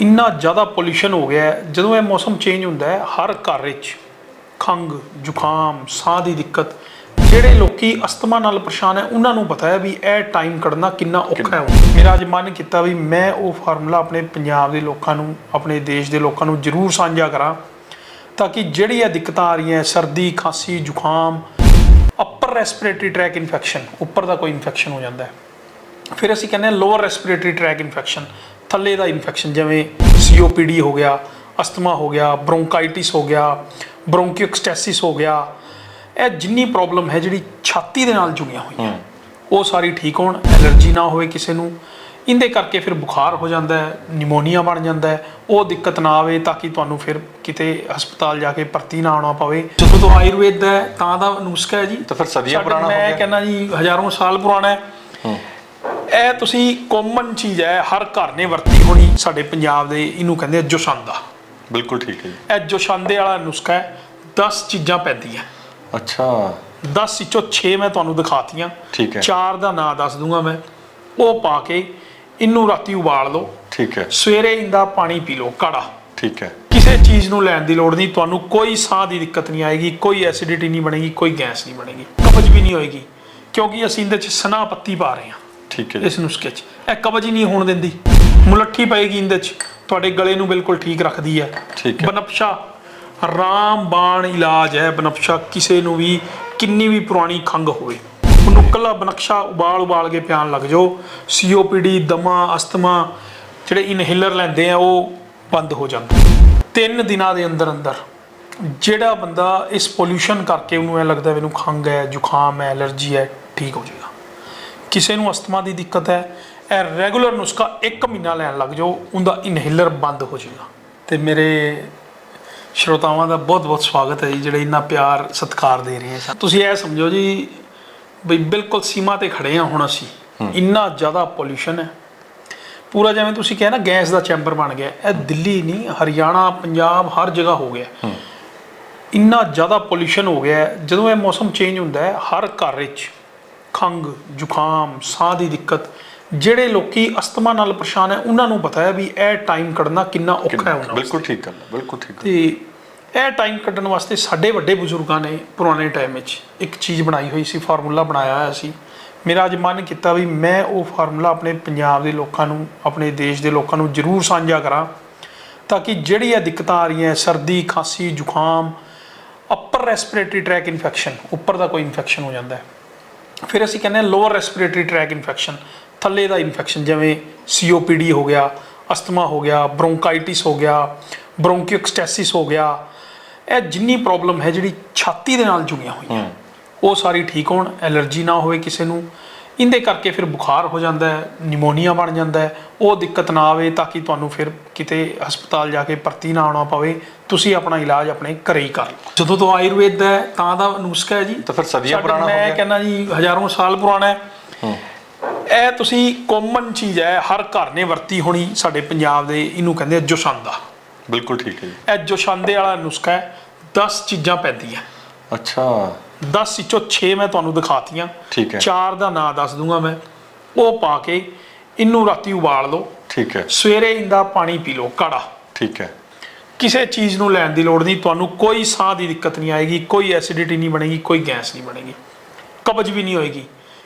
ਇੰਨਾ ਜ਼ਿਆਦਾ ਪੋਲੂਸ਼ਨ ਹੋ ਗਿਆ ਜਦੋਂ ਇਹ ਮੌਸਮ ਚੇਂਜ ਹੁੰਦਾ ਹੈ ਹਰ ਘਰ ਵਿੱਚ ਖੰਗ ਜ਼ੁਕਾਮ ਸਾਹ ਦੀ ਦਿੱਕਤ ਜਿਹੜੇ ਲੋਕੀ ਅਸਥਮਾ ਨਾਲ ਪਰੇਸ਼ਾਨ ਹੈ ਉਹਨਾਂ ਨੂੰ ਪਤਾ ਹੈ ਵੀ ਇਹ ਟਾਈਮ ਕੱਢਣਾ ਕਿੰਨਾ ਔਖਾ ਹੈ। ਮੇਰਾ ਅੱਜ ਮਨ ਕੀਤਾ ਵੀ ਮੈਂ ਉਹ ਫਾਰਮੂਲਾ ਆਪਣੇ ਪੰਜਾਬ ਦੇ ਲੋਕਾਂ ਨੂੰ ਆਪਣੇ ਦੇਸ਼ ਦੇ ਲੋਕਾਂ ਨੂੰ ਜ਼ਰੂਰ ਸਾਂਝਾ ਕਰਾਂ ਤਾਂ ਕਿ ਜਿਹੜੀ ਇਹ ਦਿੱਕਤਾਂ ਆ ਰਹੀਆਂ ਸਰਦੀ ਖਾਂਸੀ ਜ਼ੁਕਾਮ ਅਪਰ ਰੈਸਪੀਰੇਟਰੀ ਟਰੈਕ ਇਨਫੈਕਸ਼ਨ ਉੱਪਰ ਦਾ ਕੋਈ ਇਨਫੈਕਸ਼ਨ ਹੋ ਜਾਂਦਾ ਹੈ। ਫਿਰ ਅਸੀਂ ਕਹਿੰਦੇ ਹਾਂ ਲੋਅਰ ਰੈਸਪੀਰੇਟਰੀ ਟਰੈਕ ਇਨਫੈਕਸ਼ਨ ਥੱਲੇ ਦਾ ਇਨਫੈਕਸ਼ਨ ਜਿਵੇਂ ਸੀਓਪੀਡੀ ਹੋ ਗਿਆ ਅਸਥਮਾ ਹੋ ਗਿਆ ਬ੍ਰੋਂਕਾਈਟਿਸ ਹੋ ਗਿਆ ਬ੍ਰੋਂਕੀਓਸਟੈਸਿਸ ਹੋ ਗਿਆ ਇਹ ਜਿੰਨੀ ਪ੍ਰੋਬਲਮ ਹੈ ਜਿਹੜੀ ਛਾਤੀ ਦੇ ਨਾਲ ਜੁੜੀਆਂ ਹੋਈਆਂ ਉਹ ਸਾਰੀ ਠੀਕ ਹੋਣ ਐਲਰਜੀ ਨਾ ਹੋਵੇ ਕਿਸੇ ਨੂੰ ਇਹਦੇ ਕਰਕੇ ਫਿਰ ਬੁਖਾਰ ਹੋ ਜਾਂਦਾ ਹੈ ਨਿਮੋਨੀਆ ਬਣ ਜਾਂਦਾ ਹੈ ਉਹ ਦਿੱਕਤ ਨਾ ਆਵੇ ਤਾਂ ਕਿ ਤੁਹਾਨੂੰ ਫਿਰ ਕਿਤੇ ਹਸਪਤਾਲ ਜਾ ਕੇ ਭਰਤੀ ਨਾ ਆਉਣਾ ਪਵੇ। ਜਦੋਂ ਤੋਂ ਆਯੁਰਵੇਦ ਦਾ ਤਾਂ ਦਾ ਨੁਸਖਾ ਹੈ ਜੀ। ਤਾਂ ਫਿਰ ਸਦੀਆਂ ਪੁਰਾਣਾ ਹੋ ਮੈਂ ਗਿਆ। ਕਹਿੰਦਾ ਜੀ ਹਜ਼ਾਰਾਂ ਸਾਲ ਪੁਰਾਣਾ ਹੈ। ਇਹ ਤੁਸੀਂ ਕਾਮਨ ਚੀਜ਼ ਹੈ ਹਰ ਘਰ ਨੇ ਵਰਤੀ ਹੋਣੀ ਸਾਡੇ ਪੰਜਾਬ ਦੇ ਇਹਨੂੰ ਕਹਿੰਦੇ ਆ ਜੋਸ਼ਾਂਦਾ। ਬਿਲਕੁਲ ਠੀਕ ਹੈ ਜੀ। ਇਹ ਜੋਸ਼ਾਂਦੇ ਵਾਲਾ ਨੁਸਖਾ ਹੈ 10 ਚੀਜ਼ਾਂ ਪੈਂਦੀਆਂ। ਅੱਛਾ। 10 ਵਿੱਚੋਂ 6 ਮੈਂ ਤੁਹਾਨੂੰ ਦਿਖਾਤੀਆਂ। ਠੀਕ ਹੈ। ਚਾਰ ਦਾ ਨਾਂ ਦੱਸ ਦੂੰਗਾ ਮੈਂ। ਉਹ ਪਾ ਕੇ ਇਹਨੂੰ ਰਾਤੀ ਉਬਾਲ ਲਓ। ਠੀਕ ਹੈ। ਸਵੇਰੇ ਇਹਦਾ ਪਾਣੀ ਪੀ ਲਓ ਕਾੜਾ। ਠੀਕ ਹੈ। ਕਿਸੇ ਚੀਜ਼ ਨੂੰ ਲੈਣ ਦੀ ਲੋੜ ਨਹੀਂ ਤੁਹਾਨੂੰ ਕੋਈ ਸਾਹ ਦੀ ਦਿੱਕਤ ਨਹੀਂ ਆਏਗੀ ਕੋਈ ਐਸਿਡਿਟੀ ਨਹੀਂ ਬਣੇਗੀ ਕੋਈ ਗੈਸ ਨਹੀਂ ਬਣੇਗੀ ਕਬਜ਼ ਵੀ ਨਹੀਂ ਹੋਏਗੀ। ਕਿਉਂਕਿ ਅਸੀਂ ਇਹਦੇ ਚ ਸਨਾ ਪੱਤੀ ਪਾ ਰਹੇ ਹਾਂ। ਠੀਕ ਹੈ ਜੀ। ਇਸ ਨੁਸਖੇ 'ਚ ਇਹ ਕਬਜ਼ ਹੀ ਨਹੀਂ ਹੋਣ ਦਿੰਦੀ। ਮੁਲੱਠੀ ਪਏਗੀ ਇਹਦੇ 'ਚ। ਤੁਹਾਡੇ ਗਲੇ ਨੂੰ ਬਿਲਕੁਲ ਠੀਕ ਰੱਖਦੀ ਹੈ। ਠੀਕ ਹੈ। ਬਨਫਸ਼ਾ ਰਾਮਬਾਣ ਇਲਾਜ ਹੈ ਬਨਫਸ਼ਾ। ਕਿਸੇ ਨੂੰ ਵੀ ਕਿੰਨੀ ਵੀ ਪੁਰਾਣੀ ਖੰਗ ਹੋਵੇ। ਉਹਨੂੰ ਕੱਲਾ ਬਨਕਸ਼ਾ ਉਬਾਲ ਉਬਾਲ ਕੇ ਪਿਆਣ ਲੱਗ ਜਾਓ। ਸੀਓਪੀਡੀ ਦਮਾ ਅਸਥਮਾ ਜਿਹੜੇ ਇਨਹੇਲਰ ਲੈਂਦੇ ਆ ਉਹ ਬੰਦ ਹੋ ਜਾਂਦਾ ਤਿੰਨ ਦਿਨਾਂ ਦੇ ਅੰਦਰ ਅੰਦਰ ਜਿਹੜਾ ਬੰਦਾ ਇਸ ਪੋਲੂਸ਼ਨ ਕਰਕੇ ਉਹਨੂੰ ਇਹ ਲੱਗਦਾ ਮੈਨੂੰ ਖੰਗ ਹੈ ਜ਼ੁਕਾਮ ਹੈ ਐਲਰਜੀ ਹੈ ਠੀਕ ਹੋ ਜਾਏਗਾ। ਕਿਸੇ ਨੂੰ ਅਸਥਮਾ ਦੀ ਦਿੱਕਤ ਹੈ ਇਹ ਰੈਗੂਲਰ ਨੁਸਖਾ 1 ਮਹੀਨਾ ਲੈਣ ਲੱਗ ਜਾਓ ਉਹਦਾ ਇਨਹੇਲਰ ਬੰਦ ਹੋ ਜਾਏਗਾ। ਤੇ ਮੇਰੇ ਸ਼ਰੋਤਾਵਾਂ ਦਾ ਬਹੁਤ-ਬਹੁਤ ਸਵਾਗਤ ਹੈ ਜੀ ਜਿਹੜੇ ਇੰਨਾ ਪਿਆਰ ਸਤਿਕਾਰ ਦੇ ਰਹੇ ਹਨ। ਤੁਸੀਂ ਇਹ ਸਮਝੋ ਜੀ ਬਈ ਬਿਲਕੁਲ ਸੀਮਾ ਤੇ ਖੜੇ ਆ ਹੁਣ ਅਸੀਂ। ਇੰਨਾ ਜ਼ਿਆਦਾ ਪੋਲੂਸ਼ਨ ਹੈ। ਪੂਰਾ ਜਿਵੇਂ ਤੁਸੀਂ ਕਿਹਾ ਨਾ ਗੈਸ ਦਾ ਚੈਂਬਰ ਬਣ ਗਿਆ। ਇਹ ਦਿੱਲੀ ਨਹੀਂ ਹਰਿਆਣਾ ਪੰਜਾਬ ਹਰ ਜਗ੍ਹਾ ਹੋ ਗਿਆ। ਇੰਨਾ ਜ਼ਿਆਦਾ ਪੋਲੂਸ਼ਨ ਹੋ ਗਿਆ। ਹੈ, ਜਦੋਂ ਇਹ ਮੌਸਮ ਚੇਂਜ ਹੁੰਦਾ ਹੈ ਹਰ ਘਰ ਵਿੱਚ ਖੰਗ ਜ਼ੁਕਾਮ ਸਾਹ ਦੀ ਦਿੱਕਤ ਜਿਹੜੇ ਲੋਕੀ ਅਸਥਮਾ ਨਾਲ ਪਰੇਸ਼ਾਨ ਹੈ ਉਹਨਾਂ ਨੂੰ ਪਤਾ ਹੈ ਵੀ ਇਹ ਟਾਈਮ ਕੱਢਣਾ ਕਿੰਨਾ ਔਖਾ ਹੈ ਉਹਨਾਂ। ਬਿਲਕੁਲ ਠੀਕ ਗੱਲ ਹੈ, ਬਿਲਕੁਲ ਠੀਕ। ਤੇ ਇਹ ਟਾਈਮ ਕੱਢਣ ਵਾਸਤੇ ਸਾਡੇ ਵੱਡੇ ਬਜ਼ੁਰਗਾਂ ਨੇ ਪੁਰਾਣੇ ਟਾਈਮ ਵਿੱਚ ਇੱਕ ਚੀਜ਼ ਬਣਾਈ ਹੋਈ ਸੀ ਫਾਰਮੂਲਾ ਬਣਾਇਆ ਹੋਇਆ ਸੀ ਮੇਰਾ ਅੱਜ ਮਨ ਕੀਤਾ ਵੀ ਮੈਂ ਉਹ ਫਾਰਮੂਲਾ ਆਪਣੇ ਪੰਜਾਬ ਦੇ ਲੋਕਾਂ ਨੂੰ ਆਪਣੇ ਦੇਸ਼ ਦੇ ਲੋਕਾਂ ਨੂੰ ਜ਼ਰੂਰ ਸਾਂਝਾ ਕਰਾਂ ਤਾਂ ਕਿ ਜਿਹੜੀ ਇਹ ਦਿੱਕਤਾਂ ਆ ਰਹੀਆਂ ਸਰਦੀ ਖਾਂਸੀ ਜ਼ੁਕਾਮ ਅਪਰ ਰੈਸਪੀਰੇਟਰੀ ਟਰੈਕ ਇਨਫੈਕਸ਼ਨ ਉੱਪਰ ਦਾ ਕੋਈ ਇਨਫੈਕਸ਼ਨ ਹੋ ਜਾਂਦਾ ਹੈ ਫਿਰ ਅਸੀਂ ਕਹਿੰਦੇ ਹਾਂ ਲੋਅਰ ਰੈਸਪੀਰੇਟਰੀ ਟਰੈਕ ਇਨਫੈਕਸ਼ਨ ਥੱਲੇ ਦਾ ਇਨਫੈਕਸ਼ਨ ਜਿਵੇਂ ਸੀਓਪੀਡੀ ਹੋ ਗਿਆ ਅਸਥਮਾ ਹੋ ਗਿਆ ਬ੍ਰੋਂਕਾਈਟਿਸ ਹੋ ਗਿਆ ਬ੍ਰੋਂਕੀਓਸਟੈਸਿਸ ਹੋ ਗਿਆ ਇਹ ਜਿੰਨੀ ਪ੍ਰੋਬਲਮ ਹੈ ਜਿਹੜੀ ਛਾਤੀ ਦੇ ਨਾਲ ਜੁੜੀਆਂ ਹੋਈਆਂ ਉਹ ਸਾਰੀ ਠੀਕ ਹੋਣ ਐਲਰਜੀ ਨਾ ਹੋਵੇ ਕਿਸੇ ਨੂੰ ਇਹਦੇ ਕਰਕੇ ਫਿਰ ਬੁਖਾਰ ਹੋ ਜਾਂਦਾ ਹੈ ਨਿਮੋਨੀਆ ਬਣ ਜਾਂਦਾ ਹੈ। ਉਹ ਦਿੱਕਤ ਨਾ ਆਵੇ ਤਾਂ ਕਿ ਤੁਹਾਨੂੰ ਫਿਰ ਕਿਤੇ ਹਸਪਤਾਲ ਜਾ ਕੇ ਭਰਤੀ ਨਾ ਆਉਣਾ ਪਵੇ। ਤੁਸੀਂ ਆਪਣਾ ਇਲਾਜ ਆਪਣੇ ਘਰੇ ਹੀ ਕਰ ਲਓ। ਜਦੋਂ ਤੋਂ ਆਯੁਰਵੇਦ ਦਾ ਹੈ, ਤਾਂ ਦਾ ਨੁਸਖਾ ਹੈ ਜੀ। ਤਾਂ ਫਿਰ ਸਦੀਆਂ ਪੁਰਾਣਾ ਹੋ ਮੈਂ ਗਿਆ। ਕਹਿੰਦਾ ਜੀ ਹਜ਼ਾਰਾਂ ਸਾਲ ਪੁਰਾਣਾ ਹੈ। ਇਹ ਤੁਸੀਂ ਕਾਮਨ ਚੀਜ਼ ਹੈ ਹਰ ਘਰ ਨੇ ਵਰਤੀ ਹੋਣੀ ਸਾਡੇ ਪੰਜਾਬ ਦੇ ਇਹਨੂੰ ਕਹਿੰਦੇ ਜੋਸ਼ਾਂਦਾ। ਬਿਲਕੁਲ ਠੀਕ ਹੈ ਜੀ। ਇਹ ਜੋਸ਼ਾਂਦੇ ਵਾਲਾ ਨੁਸਖਾ ਹੈ 10 ਚੀਜ਼ਾਂ ਪੈਂਦੀਆਂ। ਅੱਛਾ। 10 ਵਿੱਚੋਂ 6 ਮੈਂ ਤੁਹਾਨੂੰ ਦਿਖਾਤੀਆਂ। ਠੀਕ ਹੈ। ਚਾਰ ਦਾ ਨਾਂ ਦੱਸ ਦੂੰਗਾ ਮੈਂ। ਉਹ ਪਾ ਕੇ ਇਹਨੂੰ ਰਾਤੀ ਉਬਾਲ ਲਓ। ਠੀਕ ਹੈ। ਸਵੇਰੇ ਇਹਦਾ ਪਾਣੀ ਪੀ ਲਓ ਕਾੜਾ। ਠੀਕ ਹੈ। ਕਿਸੇ ਚੀਜ਼ ਨੂੰ ਲੈਣ ਦੀ ਲੋੜ ਨਹੀਂ। ਤੁਹਾਨੂੰ ਕੋਈ ਸਾਹ ਦੀ ਦਿੱਕਤ ਨਹੀਂ ਆਏਗੀ ਕੋਈ ਐਸਿਡਿਟੀ ਨਹੀਂ ਬਣੇਗੀ ਕੋਈ ਗੈਸ ਨਹੀਂ ਬਣੇਗੀ। ਕਬਜ਼ ਵੀ ਨਹੀਂ ਹੋਏਗੀ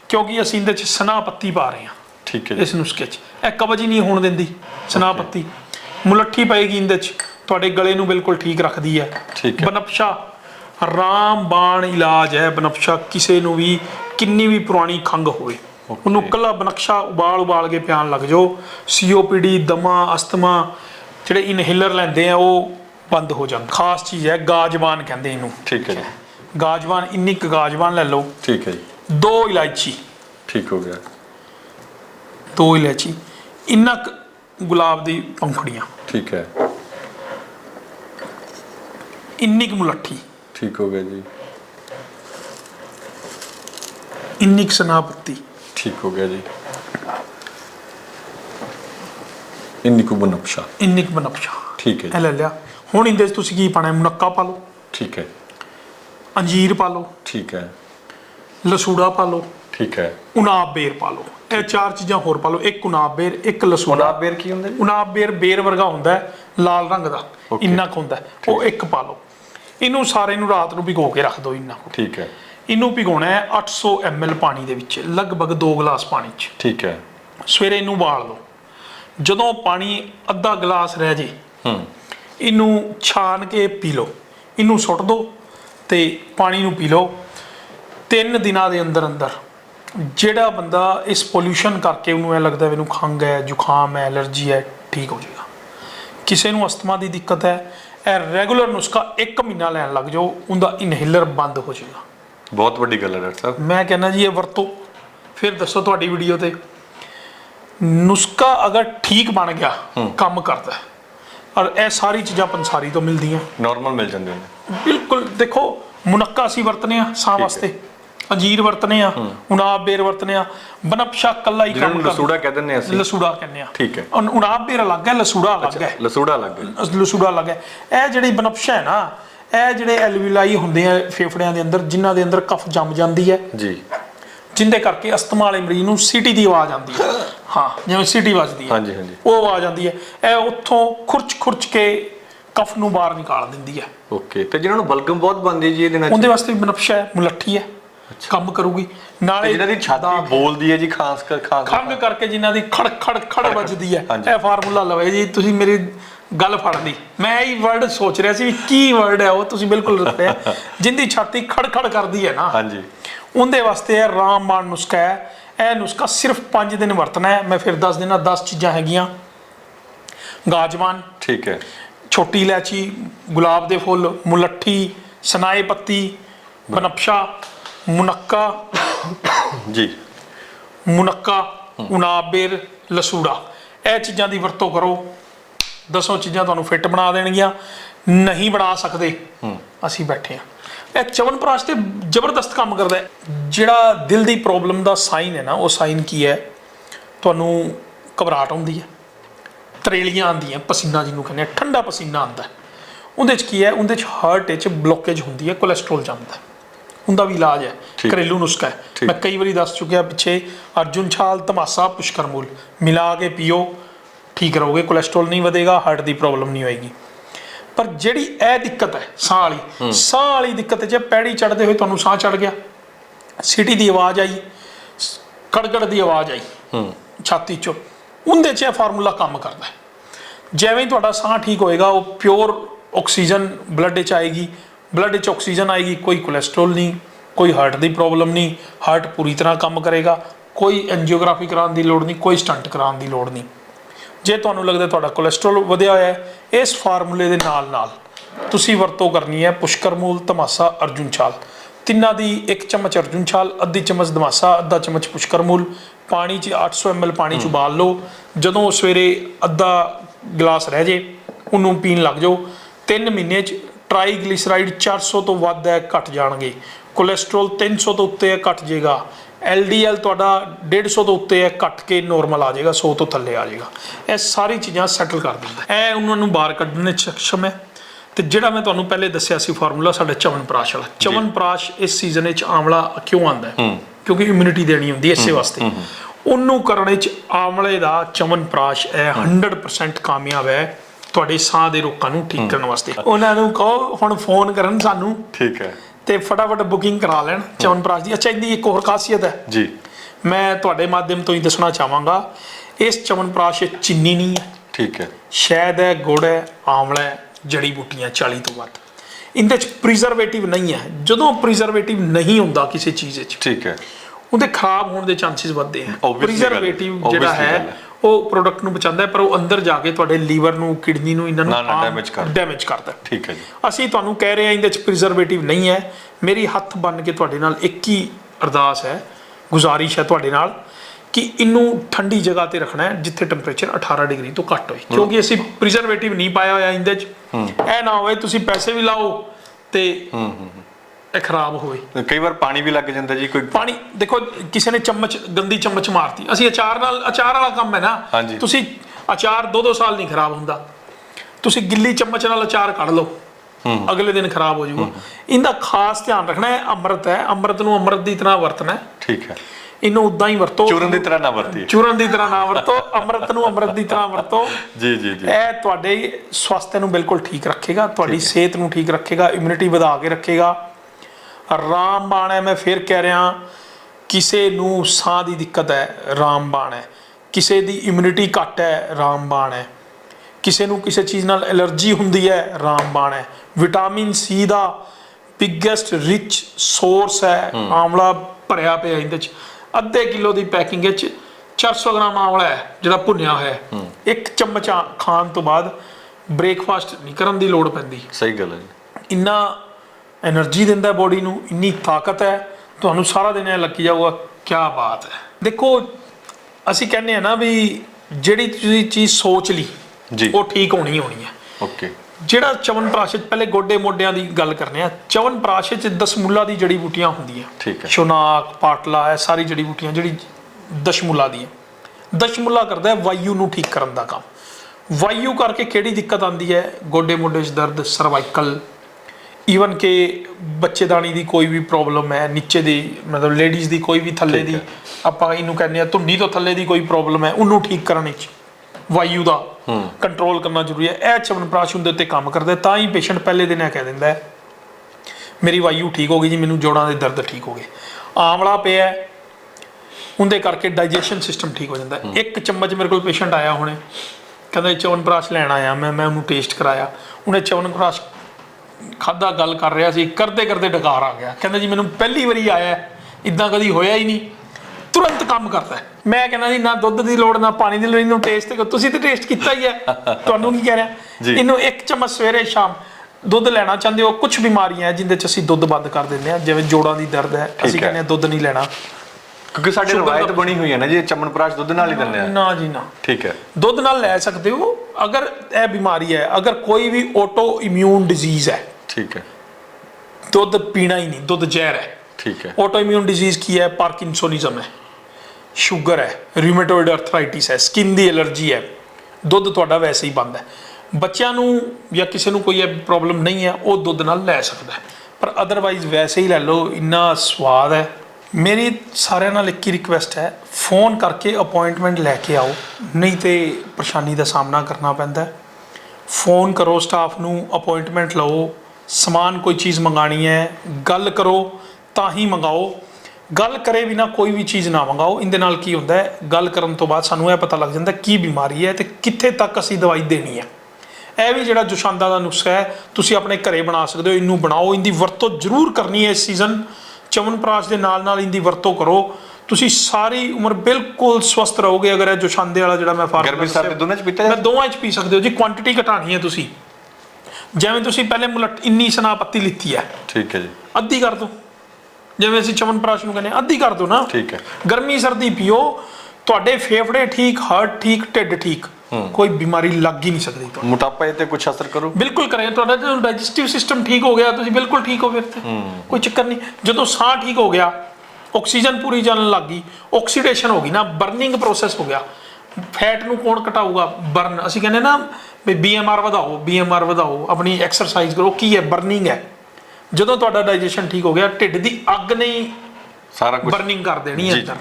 ਕਿਉਂਕਿ ਅਸੀਂ ਇਹਦੇ ਚ ਸਨਾ ਪੱਤੀ ਪਾ ਰਹੇ ਹਾਂ। ਠੀਕ ਹੈ ਇਸ ਨੁਸਖੇ 'ਚ ਇਹ ਕਬਜ਼ ਹੀ ਨਹੀਂ ਹੋਣ ਦਿੰਦੀ ਸਨਾ ਪੱਤੀ। ਮੁਲੱਠੀ ਪਏਗੀ ਇਹਦੇ 'ਚ। ਤੁਹਾਡੇ ਗਲੇ ਨੂੰ ਬਿਲਕੁਲ ਠੀਕ ਰੱਖਦੀ ਹੈ। ਠੀਕ ਹੈ। ਬਨਫਸ਼ਾ ਰਾਮਬਾਣ ਇਲਾਜ ਹੈ ਬਨਫਸ਼ਾ ਕਿਸੇ ਨੂੰ ਵੀ ਕਿੰਨੀ ਵੀ ਪੁਰਾਣੀ ਖੰਗ ਹੋਵੇ। ਉਹਨੂੰ ਕੱਲਾ ਬਨਕਸ਼ਾ ਉਬਾਲ ਉਬਾਲ ਕੇ ਪਿਆਣ ਲੱਗ ਜਾਓ। ਸੀਓਪੀਡੀ ਦਮਾ ਅਸਥਮਾ ਜਿਹੜੇ ਇਨਹੇਲਰ ਲੈਂਦੇ ਆ ਉਹ ਬੰਦ ਹੋ ਜਾਂਦਾ ਖਾਸ ਚੀਜ਼ ਹੈ ਗਾਜਵਾਨ ਕਹਿੰਦੇ ਇਹਨੂੰ। ਠੀਕ ਹੈ ਜੀ। ਗਾਜਵਾਨ ਇੰਨੀ ਕੁ ਗਾਜਵਾਨ ਲੈ ਲਓ। ਠੀਕ ਹੈ ਜੀ। ਦੋ ਇਲਾਇਚੀ। ਠੀਕ ਹੋ ਗਿਆ। ਦੋ ਇਲਾਇਚੀ। ਇੰਨਾ ਕੁ ਗੁਲਾਬ ਦੀ ਪੰਖੜੀਆਂ। ਠੀਕ ਹੈ। ਇੰਨੀ ਕੁ ਮੁਲੱਠੀ। ਠੀਕ ਹੋ ਗਿਆ ਜੀ। ਇੰਨੀ ਕੁ ਸਨਾ ਪੱਤੀ ਠੀਕ ਹੋ ਗਿਆ ਜੀ। ਇੰਨੀ ਕੁ ਬਨਪਸ਼ਾ ਇੰਨੀ ਕੁ ਬਨਫਸ਼ਾ ਠੀਕ ਹੈ ਇਹ ਜੀ ਲੈ ਲਿਆ। ਹੁਣ ਇਹਦੇ 'ਚ ਤੁਸੀਂ ਕੀ ਪਾਣਾ ਹੈ? ਮੁਨੱਕਾ ਪਾ ਲਓ। ਠੀਕ ਹੈ। ਅੰਜੀਰ ਪਾ ਲਓ। ਠੀਕ ਹੈ। ਲਸੂੜਾ ਪਾ ਲਓ। ਠੀਕ ਹੈ। ਉਨਾਬ ਬੇਰ ਪਾ ਲਓ। ਇਹ ਚਾਰ ਚੀਜ਼ਾਂ ਹੋਰ ਪਾ ਲਓ। ਇੱਕ ਉਨਾਬ ਬੇਰ ਇੱਕ ਲਸੂੜਾ। ਬੇਰ ਕੀ ਹੁੰਦਾ ਜੀ? ਉਨਾਬ ਬੇਰ ਬੇਰ ਵਰਗਾ ਹੁੰਦਾ ਹੈ ਲਾਲ ਰੰਗ ਦਾ। Okay. ਇੰਨਾ ਕੁ ਹੁੰਦਾ ਹੈ, ਉਹ ਇੱਕ ਪਾ ਲਓ। ਇਹਨੂੰ ਸਾਰੇ ਨੂੰ ਰਾਤ ਨੂੰ ਭਿਗੋ ਕੇ ਰੱਖ ਦਿਓ ਇੰਨਾ। ਠੀਕ ਹੈ। ਇਹਨੂੰ ਭਿਗੋਣਾ ਹੈ 800 ml ਪਾਣੀ ਦੇ ਵਿੱਚ ਲਗਭਗ 2 ਗਲਾਸ ਪਾਣੀ 'ਚ। ਠੀਕ ਹੈ। ਸਵੇਰੇ ਇਹਨੂੰ ਉਬਾਲ ਲਓ। ਜਦੋਂ ਪਾਣੀ ਅੱਧਾ ਗਲਾਸ ਰਹਿ ਜੇ ਹੂੰ। ਇਹਨੂੰ ਛਾਣ ਕੇ ਪੀ ਲਓ। ਇਹਨੂੰ ਸੁੱਟ ਦਿਓ ਤੇ ਪਾਣੀ ਨੂੰ ਪੀ ਲਓ। ਤਿੰਨ ਦਿਨਾਂ ਦੇ ਅੰਦਰ ਅੰਦਰ ਜਿਹੜਾ ਬੰਦਾ ਇਸ ਪੋਲਿਊਸ਼ਨ ਕਰਕੇ ਉਹਨੂੰ ਇਹ ਲੱਗਦਾ ਵੀ ਇਹਨੂੰ ਖੰਘ ਹੈ ਜ਼ੁਕਾਮ ਹੈ ਐਲਰਜੀ ਹੈ ਠੀਕ ਹੋ ਜਾਏਗਾ। ਕਿਸੇ ਨੂੰ ਅਸਥਮਾ ਦੀ ਦਿੱਕਤ ਹੈ ਇਹ ਰੈਗੂਲਰ ਨੁਸਖਾ 1 ਮਹੀਨਾ ਲੈਣ ਲੱਗ ਜਾਓ ਉਹਦਾ ਇਨਹੇਲਰ ਬੰਦ ਹੋ ਜਾਏਗਾ। ਬਹੁਤ ਵੱਡੀ ਗੱਲ ਹੈ ਡਾਕਟਰ ਸਾਹਿਬ। ਮੈਂ ਕਹਿੰਦਾ ਜੀ ਇਹ ਵਰਤੋ। ਫਿਰ ਦੱਸੋ ਤੁਹਾਡੀ ਵੀਡੀਓ ਤੇ। ਨੁਸਖਾ ਅਗਰ ਠੀਕ ਬਣ ਗਿਆ ਕੰਮ ਕਰਦਾ ਹੈ। ਔਰ ਇਹ ਸਾਰੀ ਚੀਜ਼ਾਂ ਪੰਸਾਰੀ ਤੋਂ ਮਿਲਦੀਆਂ। ਨਾਰਮਲ ਮਿਲ ਜਾਂਦੇ ਨੇ। ਬਿਲਕੁਲ ਦੇਖੋ ਮੁਨੱਕਾ ਅਸੀਂ ਵਰਤਨੇ ਆ ਸਾਹ ਵਾਸਤੇ। ਅੰਜੀਰ ਵਰਤਨੇ ਆ ਉਨਾਬ ਬੇਰ ਵਰਤਨੇ ਆ। ਬਨਪਸ਼ਾ ਕੱਲਾ ਹੀ ਕੰਮ ਕਰਦਾ। ਲਸੂੜਾ ਕਹਿੰਦੇ ਨੇ ਅਸੀਂ। ਲਸੂੜਾ ਕਹਿੰਦੇ ਆ। ਠੀਕ ਹੈ। ਉਨ- ਉਨਾਬ ਬੇਰ ਅਲੱਗ ਹੈ ਲਸੂੜਾ ਅਲੱਗ ਹੈ। ਲਸੂੜਾ ਲੱਗ ਗਿਆ ਲਸੂੜਾ ਅਲੱਗ ਹੈ। ਇਹ ਜਿਹੜੀ ਬਨਪਸ਼ਾ ਹੈ ਨਾ ਇਹ ਜਿਹੜੇ ਐਲਵੀਲਾਈ ਹੁੰਦੇ ਆ ਫੇਫੜਿਆਂ ਦੇ ਅੰਦਰ ਜਿਨ੍ਹਾਂ ਦੇ ਅੰਦਰ ਕਫ ਜੰਮ ਜਾਂਦੀ ਹੈ। ਜੀ। ਜਿੰਦੇ ਕਰਕੇ ਅਸਥਮਾ ਵਾਲੇ ਮਰੀਜ਼ ਨੂੰ ਸੀਟੀ ਦੀ ਆਵਾਜ਼ ਆਉਂਦੀ ਹੈ। ਹਾਂ ਜਿਵੇਂ ਸੀਟੀ ਵੱਜਦੀ ਹੈ। ਹਾਂਜੀ ਹਾਂਜੀ। ਉਹ ਆਵਾਜ਼ ਆਉਂਦੀ ਹੈ। ਇਹ ਉੱਥੋਂ ਖੁਰਚ ਖੁਰਚ ਕੇ ਕਫ ਨੂੰ ਬਾਹਰ ਨਿਕਾਲ ਦਿੰਦੀ ਹੈ। ਓਕੇ ਤੇ ਜਿਹਨਾਂ ਨੂੰ ਬਲਗਮ ਬਹੁਤ ਬਣਦੀ ਜੀ ਇਹਦੇ ਨਾਲ ਉਹਦੇ ਵਾਸਤੇ ਬਨਫਸ਼ਾ ਹੈ ਮੁਲੱਠੀ ਹੈ। ਕੰਮ ਕਰੂਗੀ। ਨਾਲੇ ਜਿਹਨਾਂ ਦੀ ਛਾਤੀ ਬੋਲਦੀ ਹੈ ਜੀ ਖਾਸ ਕਰ ਖਾਸ ਖੰਗ ਕਰਕੇ। ਜਿਨ੍ਹਾਂ ਦੀ ਖੜ ਖੜ ਖੜ ਵੱਜਦੀ ਹੈ। ਇਹ ਫਾਰਮੂਲਾ ਲਵੇ ਜੀ ਤੁਸੀਂ ਮੇਰੀ ਗੱਲ ਫੜ ਲਈ ਮੈਂ ਇਹ ਵਰਡ ਸੋਚ ਰਿਹਾ ਸੀ ਵੀ ਕੀ ਵਰਡ ਹੈ ਉਹ ਤੁਸੀਂ ਬਿਲਕੁਲ ਰੱਖਿਆ ਜਿੰਦੀ ਛਾਤੀ ਖੜ ਖੜ ਕਰਦੀ ਹੈ ਨਾ। ਹਾਂਜੀ। ਉਹਦੇ ਵਾਸਤੇ ਇਹ ਰਾਮਬਾਣ ਨੁਸਖਾ ਹੈ। ਇਹ ਨੁਸਖਾ ਸਿਰਫ 5 ਦਿਨ ਵਰਤਣਾ ਹੈ। ਮੈਂ ਫਿਰ ਦੱਸ ਦੇਣਾ 10 ਚੀਜ਼ਾਂ ਹੈਗੀਆਂ। ਗਾਜਵਾਨ। ਠੀਕ ਹੈ। ਛੋਟੀ ਇਲਾਚੀ ਗੁਲਾਬ ਦੇ ਫੁੱਲ ਮੁਲੱਠੀ ਸਨਾਏ ਪੱਤੀ ਬਨਪਸ਼ਾ। ਮੁਨੱਕਾ ਜੀ। ਮੁਨੱਕਾ ਉਨਾਬੇਰ ਲਸੂੜਾ। ਇਹ ਚੀਜ਼ਾਂ ਦੀ ਵਰਤੋਂ ਕਰੋ। ਦਸੋ ਚੀਜ਼ਾਂ ਤੁਹਾਨੂੰ ਫਿੱਟ ਬਣਾ ਦੇਣਗੀਆਂ ਨਹੀਂ ਬਣਾ ਸਕਦੇ। ਅਸੀਂ ਬੈਠੇ ਆ ਇਹ ਚਵਨਪ੍ਰਾਸ਼ ਤੇ ਜ਼ਬਰਦਸਤ ਕੰਮ ਕਰਦਾ ਹੈ। ਜਿਹੜਾ ਦਿਲ ਦੀ ਪ੍ਰੋਬਲਮ ਦਾ ਸਾਈਨ ਹੈ ਨਾ ਉਹ ਸਾਈਨ ਕੀ ਹੈ? ਤੁਹਾਨੂੰ ਘਬਰਾਹਟ ਆਉਂਦੀ ਹੈ। ਤਰੇਲੀਆਂ ਆਉਂਦੀਆਂ ਪਸੀਨਾ ਜਿਹਨੂੰ ਕਹਿੰਦੇ ਆ ਠੰਡਾ ਪਸੀਨਾ ਆਉਂਦਾ। ਉਹਦੇ ਚ ਕੀ ਹੈ? ਉਹਦੇ ਚ ਹਾਰਟ ਵਿੱਚ ਬਲੋਕੇਜ ਹੁੰਦੀ ਹੈ ਕੋਲੇਸਟ੍ਰੋਲ ਜੰਮਦਾ ਹੈ। ਉਹਦਾ ਵੀ ਇਲਾਜ ਹੈ। ਘਰੇਲੂ ਨੁਸਖਾ ਹੈ। ਮੈਂ ਕਈ ਵਾਰੀ ਦੱਸ ਚੁੱਕਿਆ ਪਿੱਛੇ ਅਰਜੁਨ ਛਾਲ ਤਮਾਸਾ ਪੁਸ਼ਕਰ ਮੂਲ। ਮਿਲਾ ਕੇ ਪੀਓ ਠੀਕ ਰਹੋਗੇ ਕੋਲੇਸਟ੍ਰੋਲ ਨਹੀਂ ਵਧੇਗਾ ਹਾਰਟ ਦੀ ਪ੍ਰੋਬਲਮ ਨਹੀਂ ਹੋਏਗੀ। ਪਰ ਜਿਹੜੀ ਇਹ ਦਿੱਕਤ ਹੈ ਸਾਹ ਵਾਲੀ ਸਾਹ ਵਾਲੀ ਦਿੱਕਤ ਜੇ ਪੈੜੀ ਚੜਦੇ ਹੋਏ ਤੁਹਾਨੂੰ ਸਾਹ ਚੜ ਗਿਆ ਸਿਟੀ ਦੀ ਆਵਾਜ਼ ਆਈ ਕੜਕੜ ਦੀ ਆਵਾਜ਼ ਆਈ ਹੂੰ। ਛਾਤੀ ਚੋਂ ਉਹਦੇ 'ਚ ਇਹ ਫਾਰਮੂਲਾ ਕੰਮ ਕਰਦਾ ਹੈ। ਜਿਵੇਂ ਤੁਹਾਡਾ ਸਾਹ ਠੀਕ ਹੋਏਗਾ ਉਹ ਪਿਓਰ ਆਕਸੀਜਨ ਬਲੱਡ 'ਚ ਆਏਗੀ ਬਲੱਡ 'ਚ ਆਕਸੀਜਨ ਆਏਗੀ ਕੋਈ ਕੋਲੇਸਟ੍ਰੋਲ ਨਹੀਂ ਕੋਈ ਹਾਰਟ ਦੀ ਪ੍ਰੋਬਲਮ ਨਹੀਂ ਹਾਰਟ ਪੂਰੀ ਤਰ੍ਹਾਂ ਕੰਮ ਕਰੇਗਾ ਕੋਈ ਐਂਜੀਓਗ੍ਰਾਫੀ ਕਰਾਉਣ ਦੀ ਲੋੜ ਨਹੀਂ ਕੋਈ ਸਟੰਟ ਕਰਾਉਣ ਦੀ ਲੋੜ ਨਹੀਂ। ਜੇ ਤੁਹਾਨੂੰ ਲੱਗਦਾ ਤੁਹਾਡਾ ਕੋਲੇਸਟ੍ਰੋਲ ਵਧਿਆ ਹੋਇਆ ਹੈ ਇਸ ਫਾਰਮੂਲੇ ਦੇ ਨਾਲ ਨਾਲ ਤੁਸੀਂ ਵਰਤੋਂ ਕਰਨੀ ਹੈ ਪੁਸ਼ਕਰ ਮੂਲ ਤਮਾਸਾ ਅਰਜੁਨ ਛਾਲ। ਤਿੰਨਾਂ ਦੀ ਇੱਕ ਚਮਚ ਅਰਜੁਨ ਛਾਲ ਅੱਧੀ ਚਮਚ ਦਮਾਸਾ ਅੱਧਾ ਚਮਚ ਪੁਸ਼ਕਰ ਮੂਲ। ਪਾਣੀ 'ਚ 800 ml ਪਾਣੀ 'ਚ ਉਬਾਲ ਲਓ। ਜਦੋਂ ਸਵੇਰੇ ਅੱਧਾ ਗਲਾਸ ਰਹਿ ਜੇ ਉਹਨੂੰ ਪੀਣ ਲੱਗ ਜਾਓ। 3 ਮਹੀਨੇ 'ਚ ਟ੍ਰਾਈਗਲਿਸਰਾਈਡ 400 ਤੋਂ ਵੱਧ ਹੈ ਘਟ ਜਾਣਗੇ। ਕੋਲੇਸਟ੍ਰੋਲ 300 ਤੋਂ ਉੱਤੇ ਹੈ ਘਟ ਜਾਏਗਾ। LDL ਤੁਹਾਡਾ 150 ਤੋਂ ਉੱਤੇ ਹੈ ਘਟ ਕੇ ਨਾਰਮਲ ਆ ਜਾਏਗਾ 100 ਤੋਂ ਥੱਲੇ ਆ ਜਾਏਗਾ। ਇਹ ਸਾਰੀ ਚੀਜ਼ਾਂ ਸੈਟਲ ਕਰ ਦਿੰਦਾ। ਹੈ। ਇਹ ਉਹਨਾਂ ਨੂੰ ਬਾਹਰ ਕੱਢਣ 'ਚ ਸક્ષਮ ਹੈ। ਤੇ ਜਿਹੜਾ ਮੈਂ ਤੁਹਾਨੂੰ ਪਹਿਲੇ ਦੱਸਿਆ ਸੀ ਫਾਰਮੂਲਾ ਸਾਡਾ ਚਵਨਪ੍ਰਾਸ਼ ਵਾਲਾ। ਚਵਨਪ੍ਰਾਸ਼ ਇਸ ਸੀਜ਼ਨ ਵਿੱਚ ਆਮਲਾ ਕਿਉਂ ਆਂਦਾ ਹੈ? ਕਿਉਂਕਿ ਇਮਿਊਨਿਟੀ ਦੇਣੀ ਹੁੰਦੀ ਹੈ ਇਸੇ ਵਾਸਤੇ। ਉਹਨੂੰ ਕਰਨ ਵਿੱਚ ਆਮਲੇ ਦਾ ਚਵਨਪ੍ਰਾਸ਼ ਇਹ 100% ਕਾਮਯਾਬ ਹੈ। ਤੁਹਾਡੇ ਸਾਹ ਦੇ ਰੋਗਾਂ ਨੂੰ ਠੀਕ ਕਰਨ ਵਾਸਤੇ। ਉਹਨਾਂ ਨੂੰ ਕਹੋ ਹੁਣ ਫੋਨ ਕਰਨ ਸਾਨੂੰ। ਠੀਕ ਹੈ। ਤੇ ਫਟਾਫਟ ਬੁਕਿੰਗ ਕਰਾ ਲੈਣ ਚਵਨਪ੍ਰਾਸ਼ ਦੀ। ਅੱਛਾ ਇਹਦੀ ਇੱਕ ਹੋਰ ਖਾਸੀਅਤ ਹੈ। ਜੀ। ਮੈਂ ਤੁਹਾਡੇ ਮਾਧਿਅਮ ਤੋਂ ਹੀ ਦੱਸਣਾ ਚਾਹਾਂਗਾ ਇਸ ਚਵਨਪ੍ਰਾਸ਼ ਵਿੱਚ ਚੀਨੀ ਨਹੀਂ ਹੈ। ਠੀਕ ਹੈ। ਸ਼ਹਿਦ ਹੈ ਗੁੜ ਹੈ ਆਮਲਾ ਹੈ ਜੜੀ ਬੂਟੀਆਂ 40 ਤੋਂ ਵੱਧ। ਇਹਦੇ ਚ ਪ੍ਰੀਜ਼ਰਵੇਟਿਵ ਨਹੀਂ ਹੈ। ਜਦੋਂ ਪ੍ਰੀਜ਼ਰਵੇਟਿਵ ਨਹੀਂ ਹੁੰਦਾ ਕਿਸੇ ਚੀਜ਼ ਵਿੱਚ ਠੀਕ ਹੈ। ਉਹਦੇ ਖਰਾਬ ਹੋਣ ਦੇ ਚਾਂਸਸ ਵੱਧਦੇ ਹੈ। ਪ੍ਰੀਜ਼ਰਵੇਟਿਵ ਜਿਹੜਾ ਹੈ। ਉਹ ਪ੍ਰੋਡਕਟ ਨੂੰ ਬਚਾਉਂਦਾ ਹੈ ਪਰ ਉਹ ਅੰਦਰ ਜਾ ਕੇ ਤੁਹਾਡੇ ਲੀਵਰ ਨੂੰ ਕਿਡਨੀ ਨੂੰ ਇਹਨਾਂ ਨੂੰ ਨਾ, ਨਾ, damage ਕਰਦਾ। ਡੈਮੇਜ ਕਰਦਾ ਹੈ। ਠੀਕ ਹੈ ਜੀ। ਅਸੀਂ ਤੁਹਾਨੂੰ ਕਹਿ ਰਹੇ ਹਾਂ ਇਹਦੇ ਚ ਪ੍ਰੀਜ਼ਰਵੇਟਿਵ ਨਹੀਂ ਹੈ। ਮੇਰੀ ਹੱਥ ਬੰਨ ਕੇ ਤੁਹਾਡੇ ਨਾਲ ਇੱਕ ਹੀ ਅਰਦਾਸ ਹੈ ਗੁਜ਼ਾਰਿਸ਼ ਹੈ ਤੁਹਾਡੇ ਨਾਲ ਕਿ ਇਹਨੂੰ ਠੰਡੀ ਜਗ੍ਹਾ ਤੇ ਰੱਖਣਾ ਹੈ ਜਿੱਥੇ ਟੈਂਪਰੇਚਰ 18 ਡਿਗਰੀ ਤੋਂ ਘੱਟ ਹੋਏ। ਕਿਉਂਕਿ ਅਸੀਂ ਪ੍ਰੀਜ਼ਰਵੇਟਿਵ ਨਹੀਂ ਪਾਇਆ ਹੋਇਆ ਇਹਦੇ ਚ। ਇਹ ਨਾ ਹੋਵੇ ਤੁਸੀਂ ਪੈਸੇ ਵੀ ਲਾਓ ਤੇ ਇਹ ਖਰਾਬ ਹੋਵੇ ਕਈ ਵਾਰ ਪਾਣੀ ਵੀ ਲੱਗ ਜਾਂਦਾ ਜੀ ਕੋਈ ਪਾਣੀ ਦੇਖੋ ਕਿਸੇ ਨੇ ਚਮਚ ਗੰਦੀ ਚਮਚ ਮਾਰਤੀ। ਅਸੀਂ ਅਚਾਰ ਨਾਲ ਅਚਾਰ ਵਾਲਾ ਕੰਮ ਹੈ ਨਾ। ਤੁਸੀਂ ਅਚਾਰ ਦੋ ਦੋ ਸਾਲ ਨਹੀਂ ਖਰਾਬ ਹੁੰਦਾ। ਤੁਸੀਂ ਗਿੱਲੀ ਚਮਚ ਨਾਲ ਅਚਾਰ ਕੱਢ ਲਓ। ਅਗਲੇ ਦਿਨ ਖਰਾਬ ਹੋ ਜਾਊਗਾ। ਇਹਦਾ ਖਾਸ ਧਿਆਨ ਰੱਖਣਾ ਹੈ ਅੰਮ੍ਰਿਤ ਹੈ। ਅੰਮ੍ਰਿਤ ਨੂੰ ਅੰਮ੍ਰਿਤ ਦੀ ਤਰ੍ਹਾਂ ਵਰਤਣਾ ਹੈ। ਠੀਕ ਹੈ। ਇਹਨੂੰ ਉਦਾਂ ਹੀ ਵਰਤੋ। ਚੂਰਨ ਦੀ ਤਰ੍ਹਾਂ ਨਾ ਵਰਤੀ ਚੂਰਨ ਦੀ ਤਰ੍ਹਾਂ ਨਾ ਵਰਤੋ ਅੰਮ੍ਰਿਤ ਨੂੰ ਅੰਮ੍ਰਿਤ ਦੀ ਤਰ੍ਹਾਂ ਵਰਤੋ। ਜੀ ਜੀ ਜੀ। ਇਹ ਤੁਹਾਡੇ ਸਵਾਸਥ ਨੂੰ ਬਿਲਕੁਲ ਠੀਕ ਰੱਖੇਗਾ। ਤੁਹਾਡੀ ਸਿਹਤ ਨੂੰ ਠੀਕ ਰੱਖੇਗਾ। ਇਮਿਊਨਿਟੀ ਵਧਾ ਕੇ ਰੱਖੇਗਾ। ਰਾਮਬਾਣ ਹੈ ਮੈਂ ਫਿਰ ਕਹਿ ਰਿਹਾ ਕਿਸੇ ਨੂੰ ਸਾਹ ਦੀ ਦਿੱਕਤ ਹੈ ਰਾਮਬਾਣ ਹੈ। ਕਿਸੇ ਦੀ ਇਮਿਊਨਿਟੀ ਘੱਟ ਹੈ ਰਾਮਬਾਣ ਹੈ। ਕਿਸੇ ਨੂੰ ਕਿਸੇ ਚੀਜ਼ ਨਾਲ ਐਲਰਜੀ ਹੁੰਦੀ ਹੈ ਰਾਮਬਾਣ ਹੈ। ਵਿਟਾਮਿਨ ਸੀ ਦਾ ਬਿਗੇਸਟ ਰਿਚ ਸੋਰਸ ਹੈ ਆਮਲਾ ਭਰਿਆ ਪਿਆ ਇਹਦੇ ਚ। ਅੱਧੇ ਕਿਲੋ ਦੀ ਪੈਕਿੰਗ ਵਿੱਚ 400 ਗ੍ਰਾਮ ਆਮਲਾ ਹੈ ਜਿਹੜਾ ਭੁੰਨਿਆ ਹੋਇਆ ਹੈ। ਇੱਕ ਚਮਚ ਖਾਣ ਤੋਂ ਬਾਅਦ ਬ੍ਰੇਕਫਾਸਟ ਨਹੀਂ ਕਰਨ ਦੀ ਲੋੜ ਪੈਂਦੀ। ਸਹੀ ਗੱਲ ਹੈ ਜੀ। ਇੰਨਾ ਐਨਰਜੀ ਦਿੰਦਾ ਬੋਡੀ ਨੂੰ ਇੰਨੀ ਤਾਕਤ ਹੈ ਤੁਹਾਨੂੰ ਸਾਰਾ ਦਿਨ ਇਹ ਲੱਗੀ ਜਾਊਗਾ ਕੀ ਬਾਤ ਹੈ। ਦੇਖੋ ਅਸੀਂ ਕਹਿੰਦੇ ਆ ਨਾ ਵੀ ਜਿਹੜੀ ਤੁਸੀਂ ਚੀਜ਼ ਸੋਚ ਲਈ ਜੀ। ਉਹ ਠੀਕ ਹੋਣੀ ਹੋਣੀ ਹੈ। ਓਕੇ ਜਿਹੜਾ ਚਵਨ ਪ੍ਰਾਸ਼ਿਤ ਪਹਿਲੇ ਗੋਡੇ ਮੋਢਿਆਂ ਦੀ ਗੱਲ ਕਰਨੇ ਆ ਚਵਨ ਪ੍ਰਾਸ਼ਿਤ ਚ ਦਸਮੂਲਾ ਦੀ ਜੜੀ ਬੂਟੀਆਂ ਹੁੰਦੀਆਂ। ਠੀਕ ਹੈ। ਸ਼ੁਨਾਕ ਪਾਟਲਾ ਹੈ ਸਾਰੀ ਜੜੀ ਬੂਟੀਆਂ ਜਿਹੜੀ ਦਸ਼ਮੁਲਾ ਦੀ ਹੈ ਦਸ਼ਮੁਲਾ ਕਰਦਾ ਹੈ ਵਾਯੂ ਨੂੰ ਠੀਕ ਕਰਨ ਦਾ ਕੰਮ। ਵਾਯੂ ਕਰਕੇ ਕਿਹੜੀ ਦਿੱਕਤ ਆਉਂਦੀ ਹੈ? ਗੋਡੇ ਮੋਢੇ 'ਚ ਦਰਦ ਸਰਵਾਈਕਲ ਈਵਨ ਕਿ ਬੱਚੇਦਾਨੀ ਦੀ ਕੋਈ ਵੀ ਪ੍ਰੋਬਲਮ ਹੈ ਨੀਚੇ ਦੀ ਮਤਲਬ ਲੇਡੀਜ਼ ਦੀ ਕੋਈ ਵੀ ਥੱਲੇ ਦੀ ਆਪਾਂ ਇਹਨੂੰ ਕਹਿੰਦੇ ਆ ਧੁੰਨੀ ਤੋਂ ਥੱਲੇ ਦੀ ਕੋਈ ਪ੍ਰੋਬਲਮ ਹੈ ਉਹਨੂੰ ਠੀਕ ਕਰਨ ਵਿੱਚ ਵਾਯੂ ਦਾ ਕੰਟਰੋਲ ਕਰਨਾ ਜ਼ਰੂਰੀ ਹੈ। ਇਹ ਚਵਨਪ੍ਰਾਸ਼ ਦੇ ਉੱਤੇ ਕੰਮ ਕਰਦਾ ਤਾਂ ਹੀ ਪੇਸ਼ੈਂਟ ਪਹਿਲੇ ਦਿਨ ਇਹ ਕਹਿ ਦਿੰਦਾ ਹੈ ਮੇਰੀ ਵਾਯੂ ਠੀਕ ਹੋ ਗਈ ਜੀ ਮੈਨੂੰ ਜੋੜਾਂ ਦੇ ਦਰਦ ਠੀਕ ਹੋ ਗਏ। ਆਮਲਾ ਪਿਆ ਉਹਦੇ ਕਰਕੇ ਡਾਈਜੈਸ਼ਨ ਸਿਸਟਮ ਠੀਕ ਹੋ ਜਾਂਦਾ। ਇੱਕ ਚਮਚ ਮੇਰੇ ਕੋਲ ਪੇਸ਼ੈਂਟ ਆਇਆ ਹੁਣੇ ਕਹਿੰਦਾ ਚਵਨਪ੍ਰਾਸ਼ ਲੈਣ ਆਇਆ ਮੈਂ ਮੈਂ ਉਹਨੂੰ ਟੇਸਟ ਕਰਾਇਆ। ਉਹਨੇ ਚਵਨਪ੍ਰਾਸ਼ ਖਾਦਾ ਗੱਲ ਕਰ ਰਿਹਾ ਸੀ ਕਰਦੇ ਕਰਦੇ ਡਕਾਰ ਆ ਗਿਆ। ਕਹਿੰਦਾ ਜੀ ਮੈਨੂੰ ਪਹਿਲੀ ਵਾਰੀ ਆਇਆ ਇਦਾਂ ਕਦੀ ਹੋਇਆ ਹੀ ਨਹੀਂ। ਤੁਰੰਤ ਕੰਮ ਕਰਦਾ। ਮੈਂ ਕਹਿੰਦਾ ਜੀ ਨਾ ਦੁੱਧ ਦੀ ਲੋੜ ਨਾ ਪਾਣੀ ਦੀ ਲੋੜ ਇਹਨੂੰ ਟੇਸਟ ਕਰੋ। ਤੁਸੀਂ ਤੇ ਟੇਸਟ ਕੀਤਾ ਹੀ ਹੈ। ਤੁਹਾਨੂੰ ਕੀ ਕਹਿ ਰਿਹਾ। ਇਹਨੂੰ ਇੱਕ ਚਮਚ ਸਵੇਰੇ ਸ਼ਾਮ ਦੁੱਧ ਲੈਣਾ ਚਾਹੁੰਦੇ ਹੋ ਕੁਝ ਬਿਮਾਰੀਆਂ ਹੈ ਜਿੰਦੇ ਚ ਅਸੀਂ ਦੁੱਧ ਬੰਦ ਕਰ ਦਿੰਦੇ ਆ ਜਿਵੇਂ ਜੋੜਾਂ ਦੀ ਦਰਦ ਹੈ ਅਸੀਂ। ਕਹਿੰਦੇ ਦੁੱਧ ਨਹੀਂ ਲੈਣਾ। ਕਿਉਂਕਿ ਸਾਡੀ ਰਵਾਇਤ ਬਣੀ ਹੋਈ ਹੈ ਨਾ ਜੀ ਚਮਨਪ੍ਰਾਸ਼ ਦੁੱਧ ਨਾਲ ਹੀ ਦਿੰਦੇ ਆ ਨਾ ਜੀ ਨਾ। ਠੀਕ ਹੈ। ਦੁੱਧ ਨਾਲ ਲੈ ਸਕਦੇ ਹੋ ਅਗਰ ਇਹ ਬਿਮਾਰੀ ਹੈ ਅਗਰ ਕੋਈ ਵੀ ਆਟੋ ਇਮਿਊਨ ਡਿਜ਼ੀਜ਼ ਹੈ ਠੀਕ ਹੈ। ਦੁੱਧ ਪੀਣਾ ਹੀ ਨਹੀਂ ਦੁੱਧ ਜ਼ਹਿਰ ਹੈ। ਠੀਕ ਹੈ। ਆਟੋ ਇਮਿਊਨ ਡਿਜ਼ੀਜ਼ ਕੀ ਹੈ? ਪਾਰਕਿੰਸੋਨਿਜ਼ਮ ਹੈ। ਸ਼ੂਗਰ ਹੈ ਰਿਊਮੇਟੋਇਡ ਅਰਥਰਾਈਟਿਸ ਹੈ ਸਕਿਨ ਦੀ ਐਲਰਜੀ ਹੈ। ਦੁੱਧ ਤੁਹਾਡਾ ਵੈਸੇ ਹੀ ਬੰਦ ਹੈ। ਬੱਚਿਆਂ ਨੂੰ ਜਾਂ ਕਿਸੇ ਨੂੰ ਕੋਈ ਪ੍ਰੋਬਲਮ ਨਹੀਂ ਹੈ ਉਹ ਦੁੱਧ ਨਾਲ ਲੈ ਸਕਦਾ ਹੈ। ਪਰ ਅਦਰਵਾਈਜ਼ ਵੈਸੇ ਹੀ ਲੈ ਲਓ ਇੰਨਾ ਸਵਾਦ ਹੈ। ਮੇਰੀ ਸਾਰਿਆਂ ਨਾਲ ਇੱਕ ਹੀ ਰਿਕੁਐਸਟ ਹੈ ਫੋਨ ਕਰਕੇ ਅਪਾਇੰਟਮੈਂਟ ਲੈ ਕੇ ਆਓ। ਨਹੀਂ ਤੇ ਪਰੇਸ਼ਾਨੀ ਦਾ ਸਾਹਮਣਾ ਕਰਨਾ ਪੈਂਦਾ ਫੋਨ ਕਰੋ ਸਟਾਫ ਨੂੰ ਅਪਾਇੰਟਮੈਂਟ ਲਓ। ਸਮਾਨ ਕੋਈ ਚੀਜ਼ ਮੰਗਾਣੀ ਹੈ ਗੱਲ ਕਰੋ ਤਾਂ ਹੀ ਮੰਗਾਓ। ਗੱਲ ਕਰੇ ਬਿਨਾ ਕੋਈ ਵੀ ਚੀਜ਼ ਨਾ ਮੰਗਾਓ। ਇਹਦੇ ਨਾਲ ਕੀ ਹੁੰਦਾ ਹੈ? ਗੱਲ ਕਰਨ ਤੋਂ ਬਾਅਦ ਸਾਨੂੰ ਇਹ ਪਤਾ ਲੱਗ ਜਾਂਦਾ ਕੀ ਬਿਮਾਰੀ ਹੈ ਤੇ ਕਿੱਥੇ ਤੱਕ ਅਸੀਂ ਦਵਾਈ ਦੇਣੀ ਹੈ। ਇਹ ਵੀ ਜਿਹੜਾ ਜੋਸ਼ਾਂਦਾ ਦਾ ਨੁਸਖਾ ਹੈ ਤੁਸੀਂ ਆਪਣੇ ਘਰੇ ਬਣਾ ਸਕਦੇ ਹੋ ਇਹਨੂੰ ਬਣਾਓ। ਇਹਦੀ ਵਰਤੋਂ ਜ਼ਰੂਰ ਕਰਨੀ ਹੈ ਇਸ ਸੀਜ਼ਨ ਚਮਨਪ੍ਰਾਸ਼ ਦੇ ਨਾਲ ਨਾਲ ਇਹਦੀ ਵਰਤੋਂ ਕਰੋ। ਤੁਸੀਂ ਸਾਰੀ ਉਮਰ ਬਿਲਕੁਲ ਸਵਸਥ ਰਹੋਗੇ ਅਗਰ ਇਹ ਜੋਸ਼ਾਂਦੇ ਵਾਲਾ ਜਿਹੜਾ ਮੈਂ ਫਾਰਮੂਲਾ ਗਰਮੀ ਸਰਦੀ ਦੋਨਾਂ ਚ ਪੀਤਾ ਮੈਂ ਦੋਵਾਂ ਚ ਪੀ ਸਕਦੇ ਹੋ। ਜੀ ਕੁਆਂਟੀਟੀ ਘਟਾਣੀ ਹੈ ਤੁਸੀਂ। ਜਿਵੇਂ ਤੁਸੀਂ ਪਹਿਲੇ ਮੁਲਟ ਇੰਨੀ ਸਨਾ ਪੱਤੀ ਲਿੱਤੀ ਹੈ। ਠੀਕ ਹੈ ਜੀ। ਅੱਧੀ ਕਰ ਦਿਓ ਜਿਵੇਂ ਅਸੀਂ ਚਮਨਪ੍ਰਾਸ਼ ਨੂੰ ਕਹਿੰਦੇ ਅੱਧੀ ਕਰ ਦਿਓ ਨਾ। ਠੀਕ ਹੈ। ਗਰਮੀ ਸਰਦੀ ਪੀਓ ਤੁਹਾਡੇ ਫੇਫੜੇ ਠੀਕ ਹਾਰਟ ਠੀਕ ਢਿੱਡ ਠੀਕ। ਕੋਈ ਬਿਮਾਰੀ ਲੱਗ ਹੀ ਨਹੀਂ ਸਕਦੀ ਤੁਹਾਨੂੰ ਮੋਟਾਪਾ ਇਹ ਤੇ ਕੁਝ ਅਸਰ ਕਰੂ? ਬਿਲਕੁਲ ਕਰੇ ਤੁਹਾਡਾ ਜਦੋਂ ਡਾਈਜੈਸਟਿਵ ਸਿਸਟਮ ਠੀਕ ਹੋ ਗਿਆ ਤੁਸੀਂ ਬਿਲਕੁਲ ਠੀਕ ਹੋ ਫਿਰ ਤੇ ਕੋਈ ਚੱਕਰ ਨਹੀਂ। ਜਦੋਂ ਸਾਹ ਠੀਕ ਹੋ ਗਿਆ ਆਕਸੀਜਨ ਪੂਰੀ ਜਾਣ ਲੱਗ ਗਈ ਆਕਸੀਡੇਸ਼ਨ ਹੋ ਗਈ ਨਾ ਬਰਨਿੰਗ ਪ੍ਰੋਸੈਸ ਹੋ ਗਿਆ। ਫੈਟ ਨੂੰ ਕੌਣ ਘਟਾਊਗਾ? ਬਰਨ। ਅਸੀਂ ਕਹਿੰਦੇ ਨਾ ਵੀ ਬੀਐਮਆਰ ਵਧਾਓ ਬੀਐਮਆਰ ਵਧਾਓ ਆਪਣੀ ਐਕਸਰਸਾਈਜ਼ ਕਰੋ ਕੀ ਹੈ? ਬਰਨਿੰਗ ਹੈ। ਜਦੋਂ ਤੁਹਾਡਾ ਡਾਈਜੈਸ਼ਨ ਠੀਕ ਹੋ ਗਿਆ ਢਿੱਡ ਦੀ ਅੱਗ ਨਹੀਂ ਸਾਰਾ ਕੁਝ ਬਰਨਿੰਗ ਕਰ ਦੇਣੀ ਹੈ ਅੰਦਰ।